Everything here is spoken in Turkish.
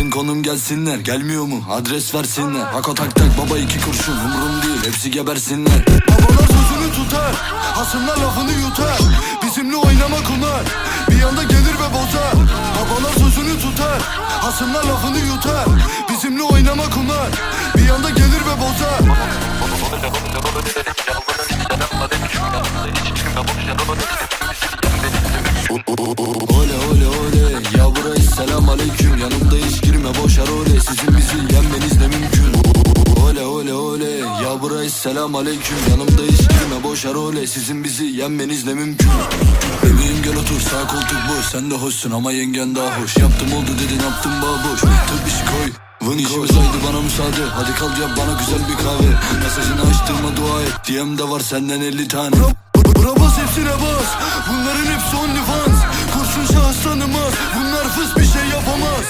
Atın konum gelsinler gelmiyor mu adres versinler Hako tak tak baba iki kurşun umrum değil hepsi gebersinler Babalar sözünü tutar hasımlar lafını yutar Bizimle oynamak onlar bir anda gelir ve bozar Babalar sözünü tutar hasımlar lafını yutar Bizimle oynamak onlar bir anda gelir ve bozar Yanımda hiç girme boşar ole Sizin bizi yenmeniz ne mümkün. Ole ole ole. Ya burayı selam aleyküm. Yanımda hiç girme boşar ole Sizin bizi yenmeniz ne mümkün. Bebeğim gel otur sağ koltuk boş. Sen de hoşsun ama yengen daha hoş. Yaptım oldu dedin yaptım boş. Tıp işi koy. Vın işimiz haydi bana müsaade. Hadi kal yap bana güzel bir kahve. Mesajını açtırma dua et. DM'de var senden 50 tane. Bura bas hepsine bas. Bunların hepsi only fans Kurşun şahıs tanımaz Bunlar fıs bir